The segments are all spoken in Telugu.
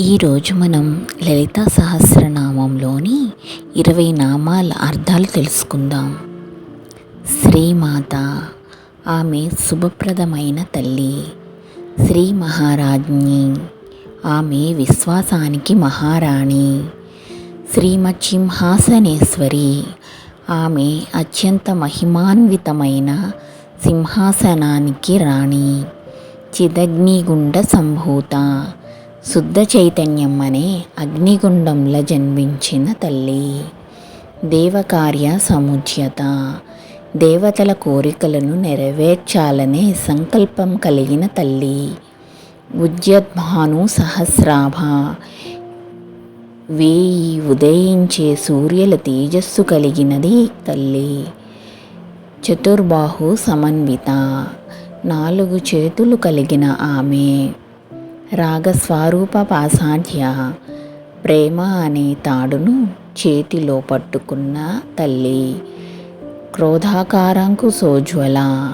ఈరోజు మనం లలితా సహస్రనామంలోని ఇరవై నామాల అర్థాలు తెలుసుకుందాం. శ్రీమాత ఆమె శుభప్రదమైన తల్లి. శ్రీ మహారాజ్ఞి ఆమె విశ్వాసానికి మహారాణి. శ్రీమచింహాసనేశ్వరి ఆమె అత్యంత మహిమాన్వితమైన సింహాసనానికి రాణి. చిదగ్నిగుండ సంభూత శుద్ధ చైతన్యం అనే అగ్నిగుండంలో జన్మించిన తల్లి. దేవకార్య సముజ్యత. దేవతల కోరికలను నెరవేర్చాలనే సంకల్పం కలిగిన తల్లి. ఉద్యద్భాను సహస్రాభ. వేయి ఉదయించే సూర్యుల తేజస్సు కలిగినది తల్లి. చతుర్బాహు సమన్విత. నాలుగు చేతులు కలిగిన ఆమె. రాగస్వరూప పాసాఢ్య. ప్రేమ అనే తాడును చేతిలో పట్టుకున్న తల్లి. క్రోధాకారంకు సోజ్వల.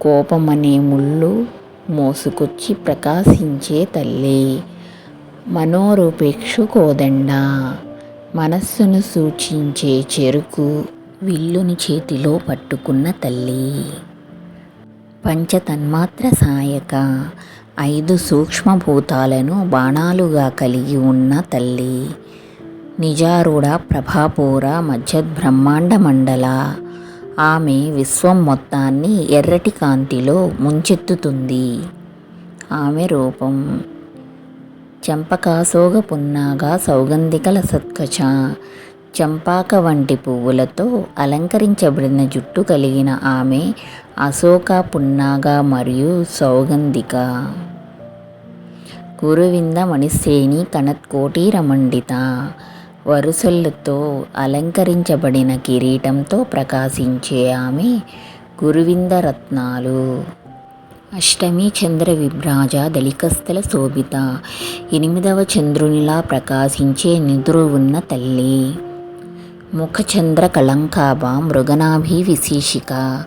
కోపం అనే ముళ్ళు మోసుకొచ్చి ప్రకాశించే తల్లి. మనోరూపేక్షు కోదండ. మనస్సును సూచించే చెరుకు విల్లుని చేతిలో పట్టుకున్న తల్లి. పంచతన్మాత్ర సాయక. ఐదు సూక్ష్మభూతాలను బాణాలుగా కలిగి ఉన్న తల్లి. నిజారూఢ ప్రభాపూర మధ్యబ్రహ్మాండ మండల. ఆమె విశ్వం మొత్తాన్ని ఎర్రటి కాంతిలో ముంచెత్తుతుంది. ఆమె రూపం. చంపకాసోగ పున్నాగా సౌగంధికల సత్కచ. చంపాక వంటి పువ్వులతో అలంకరించబడిన జుట్టు కలిగిన ఆమె అశోక పున్నాగ మరియు సౌగంధిక. కురువింద మణిశ్రేణి కణత్కోటీరమండిత వరుసలతో అలంకరించబడిన కిరీటంతో ప్రకాశించే ఆమె గురువింద రత్నాలు. అష్టమి చంద్ర విభ్రాజ దళికస్థల శోభిత. ఎనిమిదవ చంద్రునిలా ప్రకాశించే నిద్ర ఉన్న తల్లి. ముఖచంద్ర కళంకాభ మృగనాభి విశీషిక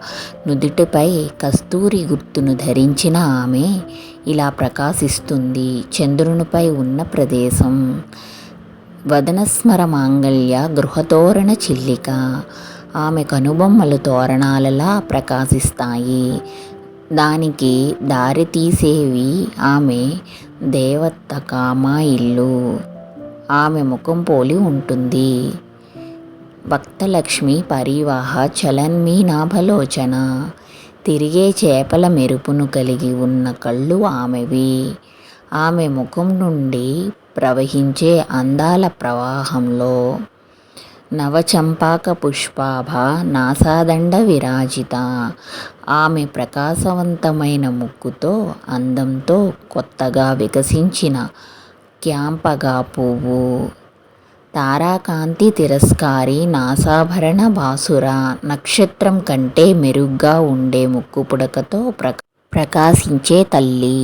నుదుటిపై కస్తూరి గుర్తును ధరించిన ఆమె ఇలా ప్రకాశిస్తుంది చంద్రునిపై ఉన్న ప్రదేశం. వదనస్మర మాంగళ్య గృహతోరణ చిల్లిక. ఆమె కనుబొమ్మలు తోరణాలలా ప్రకాశిస్తాయి. దానికి దారి తీసేవి ఆమె దేవత కామా ఇల్లు ఆమె ముఖం పోలి ఉంటుంది. భక్తలక్ష్మి పరివాహ చలన్మీ నాభలోచన. తిరిగే చేపల మెరుపును కలిగి ఉన్న కళ్ళు ఆమెవి. ఆమె ముఖం నుండి ప్రవహించే అందాల ప్రవాహంలో. నవచంపాక పుష్పాభ నాసాదండ విరాజిత. ఆమె ప్రకాశవంతమైన ముక్కుతో అందంతో కొత్తగా వికసించిన క్యాంపగా పువ్వు. తారాకాంతి తిరస్కారి నాసాభరణ బాసుర నక్షత్రం కంటే మెరుగ్గా ఉండే ముక్కు పుడకతో ప్రకాశించే తల్లి.